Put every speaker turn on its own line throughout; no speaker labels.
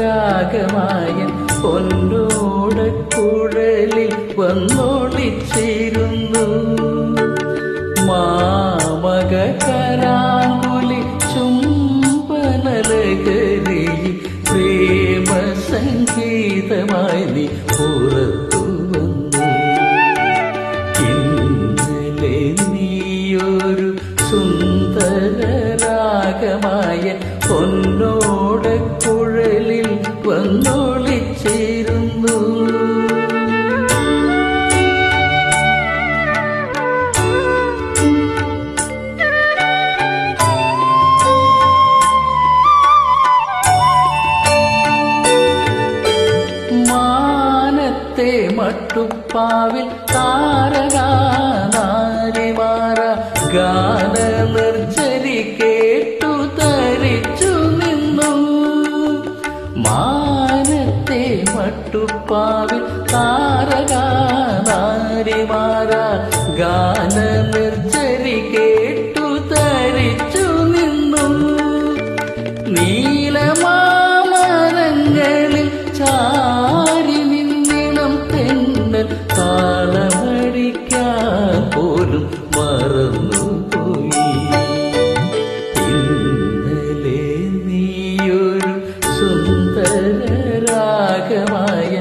രാഗമായ പൊന്നോട കുഴലിൽ വന്നോളിച്ചിരുന്നു. മാമക കരാങ്കുലി ചുംബനലകരി പ്രേമ സംഗീതമായി നീ പുറത്തു വന്നു. ഇന്നലെ നീയൊരു സുന്ദര രാഗമായ പൊന്നോട കുഴലിൽ വന്നൊളിച്ചിരുന്നു മാനത്തെ മട്ടുപ്പാവിൽ താരകാനാരിമാറ ഗാന മട്ടുപ്പാവിൽ താരകാനാരിമാറ ഗാന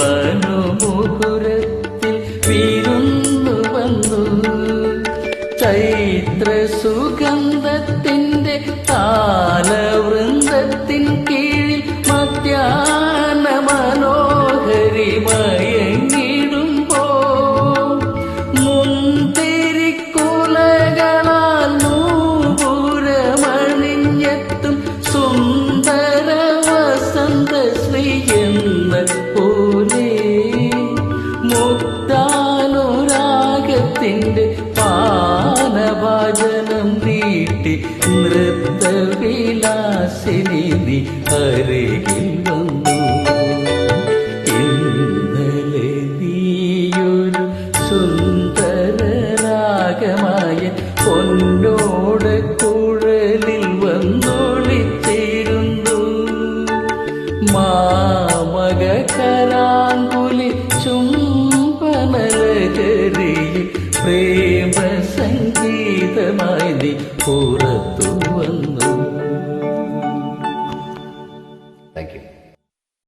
എൻ മനോമുകുരത്തിൽ വിരുന്നു വന്നു. ചൈത്ര സുഗന്ധത്തിന്റെ താലവൃന്ദത്തിൻ കീഴിൽ മധ്യാന മനോഹരി മുക്താനുരാഗത്തിന്റെ പാനഭാജനം നീട്ടി നൃത്തവിലാസിനി നീ അരികിൽ വന്നു. ഇന്നലെ നീയൊരു സുന്ദര രാഗമായ പൊന്നോട് കുഴലിൽ വന്നൊളിച്ചിരുന്നു. മാമക കരാങ്കുലി ചുംബനലകരി പ്രേമ സംഗീതമായി നീ പുറത്തു വന്നു.